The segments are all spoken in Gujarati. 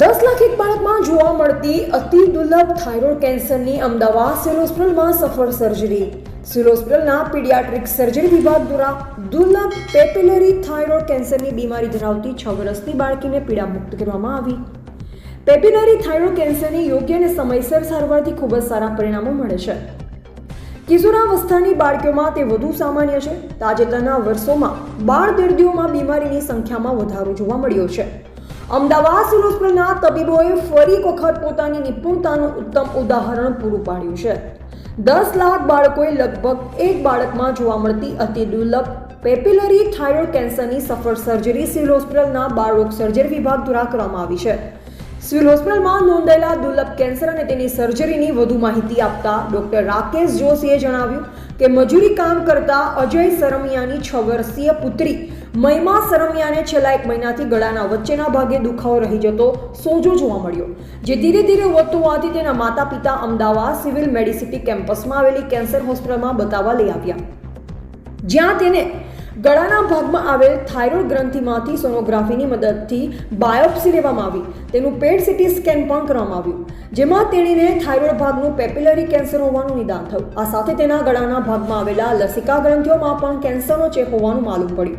દસ લાખ એક બાળકમાં જોવા મળતી અતિ દુર્લભ થાઇરોઇડ કેન્સરની અમદાવાદ સિવિલ હોસ્પિટલમાં સફળ સર્જરી. સિવિલ હોસ્પિટલના પીડિયાટ્રિક સર્જરી વિભાગ દ્વારા દુર્લભ પેપિલરી થાઇરોઇડ કેન્સરની બીમારી ધરાવતી છ વર્ષની બાળકીને પીડા મુક્ત કરવામાં આવી. પેપિલરી થાઇરોઇડ કેન્સરની યોગ્ય અને સમયસર સારવારથી ખૂબ જ સારા પરિણામો મળે છે. કિશોરાવસ્થાની બાળકીઓમાં તે વધુ સામાન્ય છે. તાજેતરના વર્ષોમાં બાળ દર્દીઓમાં બીમારીની સંખ્યામાં વધારો જોવા મળ્યો છે. અમદાવાદ હોસ્પિટલના તબીબોએ ફરી વખત પોતાની નિપુણતાનું ઉત્તમ ઉદાહરણ પૂરું પાડ્યું છે. દસ લાખ બાળકોએ લગભગ એક બાળકમાં જોવા મળતી અતિ દુર્લભ પેપ્યુલરી થાઇરોઇડ કેન્સરની સફળ સર્જરી સિવિલ હોસ્પિટલના બાળરોગ સર્જરી વિભાગ દ્વારા કરવામાં આવી છે. સિવિલ હોસ્પિટલમાં નોંધાયેલા દુર્લભ કેન્સર અને તેની સર્જરીની વધુ માહિતી આપતા ડોક્ટર રાકેશ જોશીએ જણાવ્યું કે મજૂરી કામ કરતા અજય સરમિયાની છ વર્ષીય પુત્રી મહિમા સરમિયાને છેલ્લા એક મહિનાથી ગળાના વચ્ચેના ભાગે દુખાવો રહી જતો સોજો જોવા મળ્યો. જે ધીરે ધીરે વધતો હોવાથી તેના માતા પિતા અમદાવાદ સિવિલ મેડિસિટી કેમ્પસમાં આવેલી કેન્સર હોસ્પિટલમાં બતાવવા લઈ આવ્યા. જ્યાં તેને ગળાના ભાગમાં આવેલ થાઇરોઇડ ગ્રંથિમાંથી સોનોગ્રાફીની મદદથી બાયોપ્સી લેવામાં આવી. તેનું પેટ સિટી સ્કેન પણ કરવામાં આવ્યું. જેમાં તેણીને થાઇરોઇડ ભાગનું પેપિલરી કેન્સર હોવાનું નિદાન થયું. આ સાથે તેના ગળાના ભાગમાં આવેલા લસિકા ગ્રંથિઓમાં પણ કેન્સરનો ચેપ હોવાનું માલુમ પડ્યું.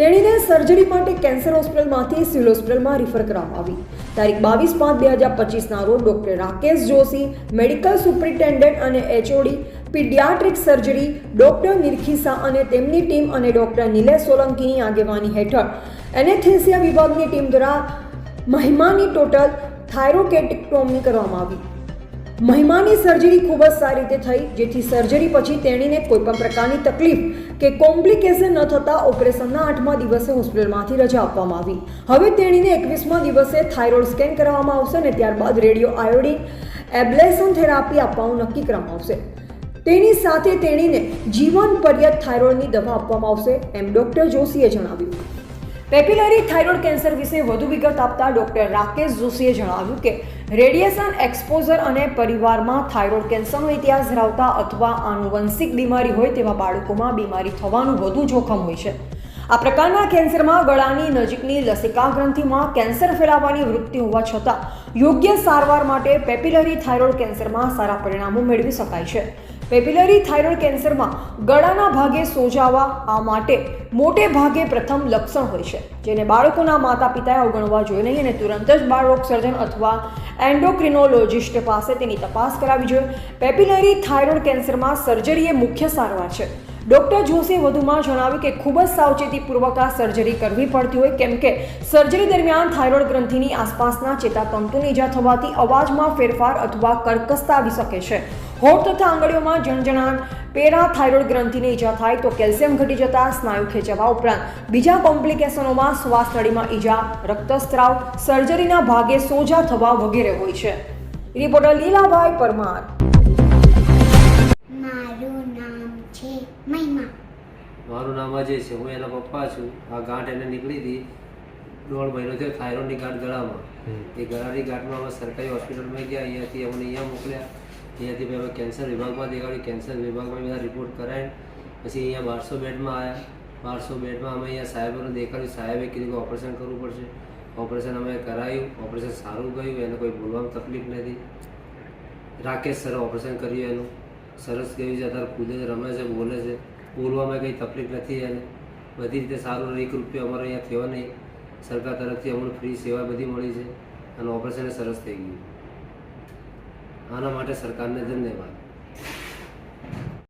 તેણીને સર્જરી માટે કેન્સર હોસ્પિટલમાંથી સિવિલ હોસ્પિટલમાં રિફર કરવામાં આવી. તારીખ બાવીસ પાંચ બે હજાર પચીસના રોજ doctor Rakesh Joshi, medical superintendent અને એચઓડી પીડિયાટ્રિક સર્જરી, ડોક્ટર નિરખીસા અને તેમની ટીમ અને ડોક્ટર નિલેશ સોલંકીની આગેવાની હેઠળ. એનેથેસિયા વિભાગની ટીમ દ્વારા મહિમાની ટોટલ થાઇરોકેટેક્ટોમી કરવામાં આવી. મહિમાની સર્જરી ખૂબ જ સારી રીતે થઈ, જેથી સર્જરી પછી તેણીને કોઈ પણ પ્રકારની તકલીફ કે કોમ્પ્લિકેશન ન થતાં ઓપરેશનના આઠમા દિવસે હોસ્પિટલમાંથી રજા આપવામાં આવી. હવે તેણીને એકવીસમા દિવસે થાઇરોઇડ સ્કેન કરવામાં આવશે અને ત્યારબાદ રેડિયો આયોડિન એબ્લેશન થેરાપી આપવાનું નક્કી કરવામાં આવશે. તેની સાથે તેણીને જીવન પર્યત થાઇરોઇડની દવા આપવામાં આવશે એમ ડોક્ટર જોશીએ જણાવ્યું. પેપિલરી થાઇરોઇડ કેન્સર વિશે વધુ વિગત આપતા ડોક્ટર રાકેશ જોશીએ જણાવ્યું કે, રેડિયેશન એક્સપોઝર અને પરિવારમાં થાઇરોઇડ કેન્સરનો ઇતિહાસ ધરાવતા અથવા આનુવંશિક બીમારી હોય તેવા બાળકોમાં બીમારી થવાનું વધુ જોખમ હોય છે. આ પ્રકારના કેન્સરમાં ગળાની નજીકની લસિકા ગ્રંથિમાં કેન્સર ફેલાવવાની વૃત્તિ હોવા છતાં યોગ્ય સારવાર માટે પેપિલરી થાઇરોઇડ કેન્સરમાં સારા પરિણામો મેળવી શકાય છે. પેપિલરી થાઇરોઇડ કેન્સરમાં ગળાના ભાગે સોજાવા આ માટે મોટે ભાગે પ્રથમ લક્ષણ હોય છે, જેને બાળકોના માતા પિતાએ અવગણવા જોઈએ નહીં અને તુરંત જ બાળરોગ સર્જન અથવા એન્ડોક્રિનોલોજિસ્ટ પાસે તેની તપાસ કરાવવી જોઈએ. પેપિલરી થાઇરોઇડ કેન્સરમાં સર્જરી એ મુખ્ય સારવાર છે. ડોક્ટર જોશીએ વધુમાં જણાવ્યું કે ખૂબ જ સાવચેતીપૂર્વક આ સર્જરી કરવી પડતી હોય, કેમ કે સર્જરી દરમિયાન થાઇરોઇડ ગ્રંથિની આસપાસના ચેતાતંતુની ઈજા થવાથી અવાજમાં ફેરફાર અથવા કર્કશતા આવી શકે છે. હોઠ તથા આંગળીઓમાં જણજણાટ પેરાથાઇરોઇડ ગ્રંથિને ઈજા થાય તો કેલ્શિયમ ઘટી જતા સ્નાયુ ખેંચવા ઉપરાંત બીજા કોમ્પ્લિકેશનોમાં શ્વાસ નળીમાં ઈજા રક્તસ્ત્રાવ સર્જરીના ભાગે સોજા થવા વગેરે હોય છે. રિપોર્ટર લીલાભાઈ પરમાર. મારું નામ અજય છે હું એના પપ્પા છું. આ ગાંઠ એને નીકળી હતી દોઢ મહિનો થયો થાઇરોઇડની ગાંઠ ગળામાં. એ ગળાની ગાંઠમાં અમે સરકારી હોસ્પિટલમાં ગયા અહીંયાથી અમને અહીંયા મોકલ્યા. અહીંયાથી અમે કેન્સર વિભાગમાં દેખાડ્યું કેન્સર વિભાગમાં બધા રિપોર્ટ કરાય પછી અહીંયા બારસો બેડમાં આવ્યા બારસો બેડમાં અમે અહીંયા સાહેબોને દેખાડ્યું. સાહેબે કીધું કે ઓપરેશન કરવું પડશે. ઓપરેશન અમે કરાયું. ઓપરેશન સારું ગયું. એને કોઈ બોલવામાં તકલીફ નથી. રાકેશ સર ઓપરેશન કર્યું એનું. સરસ ગયું છે. અત્યારે કૂદે રમે છે બોલે છે. બોલવામાં કંઈ તકલીફ નથી એને બધી રીતે સારું એક રૂપિયો અમારે અહીંયા થયો નહીં. સરકાર તરફથી અમને ફ્રી સેવા બધી મળી છે અને ઓપરેશન સરસ થઈ ગયું. આના માટે સરકારને ધન્યવાદ.